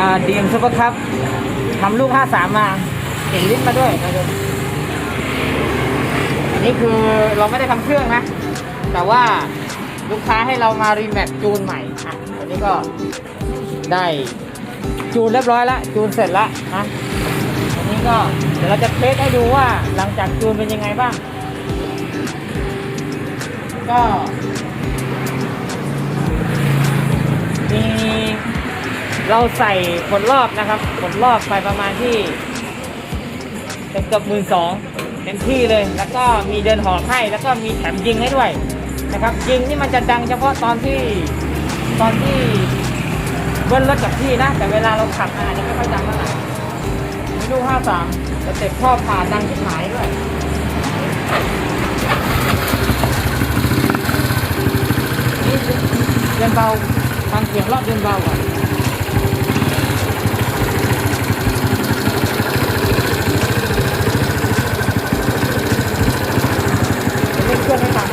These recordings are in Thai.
อ่าดีมซุปเปอร์คัพทำลูก 53 มาเก่งลิ้นมาด้วยนะดูอันนี้คือเราไม่ได้ทำเครื่องนะ แต่ว่าลูกค้าให้เรามารีแมปจูนใหม่อะวันนี้ก็ได้จูนเรียบร้อยแล้วจูนเสร็จแล้วนะอันนี้ก็เดี๋ยวเราจะเทสให้ดูว่าหลังจากจูนเป็นยังไงบ้าง ก็ เราใส่ผลรอบนะครับผลรอบไปประมาณที่เกือบหมื่นสองเต็มที่เลย แล้วก็มีเดินหอบให้แล้วก็มีแถมยิงให้ด้วยนะครับ ยิงนี่มันจะดังเฉพาะตอนที่ตอนที่เบิ้ลรถกับที่นะ แต่เวลาเราขับมาอาจจะไม่ค่อยดังเท่าไหร่มีลูกห้าสามแต่เต็บท่อผ่านดังที่หายด้วยนี่เดินเบาทางเสียงรอบเดินเบาก่อนเดี๋ยวเล่นเครื่องให้ฟัง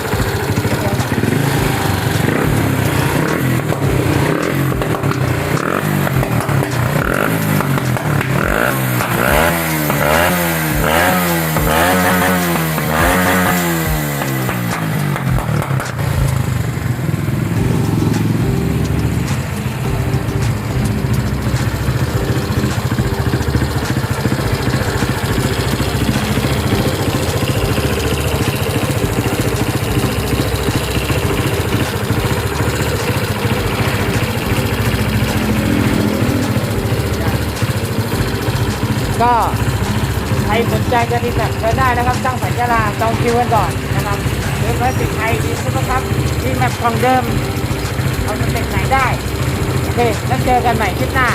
ก็ใครสนใจจะรีแมปก็ได้นะครับตั้งสัญญาจองคิวกันก่อนนะครับเว็บไซต์สิทธิ์ไทยดีสุดครับรีแมปของเดิม เอาสเต็นไหนได้ โอเค แล้วเจอกันใหม่คลิปหน้า